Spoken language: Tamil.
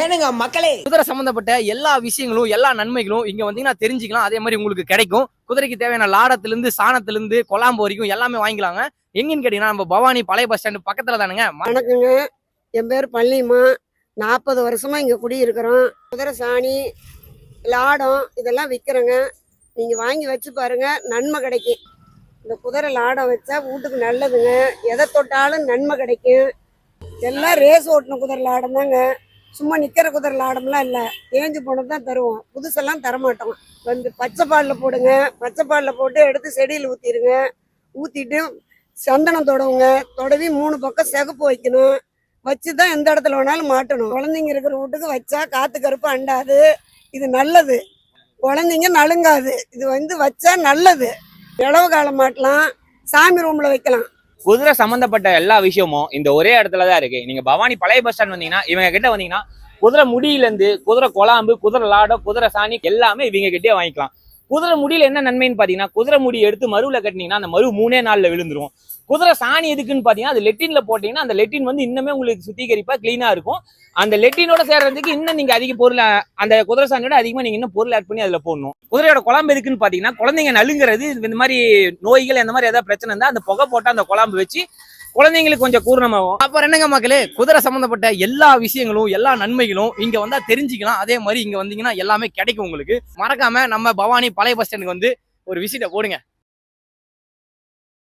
ஏனுங்க மக்களே? குதிரை சம்பந்தப்பட்ட எல்லா விஷயங்களும் எல்லா நன்மைகளும் இங்க வந்தீங்கன்னா தெரிஞ்சுக்கலாம். அதே மாதிரி உங்களுக்கு கிடைக்கும். குதிரைக்கு தேவையான லாடத்துல இருந்து சாணத்துல இருந்து கொலாம்பு வரைக்கும் எல்லாமே வாங்கிக்கலாங்க. எங்கன்னு கேட்டீங்கன்னா நம்ம பவானி பழைய பஸ் ஸ்டாண்ட் பக்கத்துல தானுங்க. வணக்கங்க. என் பேர் பள்ளிமா. நாற்பது வருஷமா இங்கே குடியிருக்கிறோம். குதிரை சாணி லாடம் இதெல்லாம் விற்கிறோங்க நீங்கள் வாங்கி வச்சு பாருங்க. நன்மை கிடைக்கும். இந்த குதிரை லாடம் வச்சா வீட்டுக்கு நல்லதுங்க. எதை தொட்டாலும் நன்மை கிடைக்கும். எல்லாம் ரேஸ் ஓட்டின குதிரை லாடம் தாங்க சும்மா நிற்கிற குதிரை ஆடம்லாம் இல்லை. தேஞ்சு போனது தான் தருவோம். புதுசெல்லாம் தரமாட்டோம். வந்து பச்சை பாலில் போடுங்க. பச்சை பாலில் போட்டு எடுத்து செடியில் ஊற்றிடுங்க ஊற்றிட்டு சந்தனம் தொடவுங்க. தொடவி மூணு பக்கம் சிகப்பு வைக்கணும். வச்சு தான் எந்த இடத்துல வேணாலும் மாட்டணும். குழந்தைங்க இருக்கிற வீட்டுக்கு வச்சா காற்று கருப்பு அண்டாது. இது நல்லது. குழந்தைங்க நலுங்காது. இது வந்து வச்சா நல்லது. இளவு காலம் மாட்டலாம். சாமி ரூமில் வைக்கலாம். குதிரை சம்பந்தப்பட்ட எல்லா விஷயமும் இந்த ஒரே இடத்துல தான் இருக்கு. நீங்க பவானி பழைய பஸ் ஸ்டாண்ட் வந்தீங்கன்னா இவங்க கிட்ட வந்தீங்கன்னா குதிரை முடியிலேருந்து குதிரை கொலாம்பு குதிரை லாடம் குதிரை சாணி எல்லாமே இவங்க கிட்டே வாங்கிக்கலாம். குதிரை முடியில என்ன நன்மைன்னு பாத்தீங்கன்னா குதிரை முடி எடுத்து மருவில் கட்டினீங்கன்னா அந்த மரு மூணே நாளில் விழுந்துரும். குதிரை சாணி எதுக்குன்னு பாத்தீங்கன்னா அது லெட்டின்ல போட்டீங்கன்னா அந்த லெட்டின் வந்து இன்னுமே உங்களுக்கு சுத்திகரிப்பா கிளீனா இருக்கும். அந்த லெட்டினோட சேர்றதுக்கு இன்னும் நீங்க அதிக பொருள் அந்த குதிரை சாணியோட அதிகமா நீங்க இன்னும் பொருள் ஆட் பண்ணி அதுல போடணும். குதிரையோட குழம்பு எதுக்குன்னு பாத்தீங்கன்னா குழந்தைங்க நலுங்கிறது இந்த மாதிரி நோய்கள் அந்த மாதிரி ஏதாவது பிரச்சனை இருந்தால் அந்த புகை போட்டு அந்த குழம்பு வச்சு குழந்தைங்களுக்கு கொஞ்சம் கூர்ணமாகும் அப்புறம் என்னங்க மக்களே குதிரை சம்மந்தப்பட்ட எல்லா விஷயங்களும் எல்லா நன்மைகளும் இங்க வந்தா தெரிஞ்சுக்கலாம். அதே மாதிரி இங்க வந்தீங்கன்னா எல்லாமே கிடைக்கும் உங்களுக்கு. மறக்காம நம்ம பவானி பழைய பஸ் ஸ்டாண்டுக்கு வந்து ஒரு விசிட்டை போடுங்க.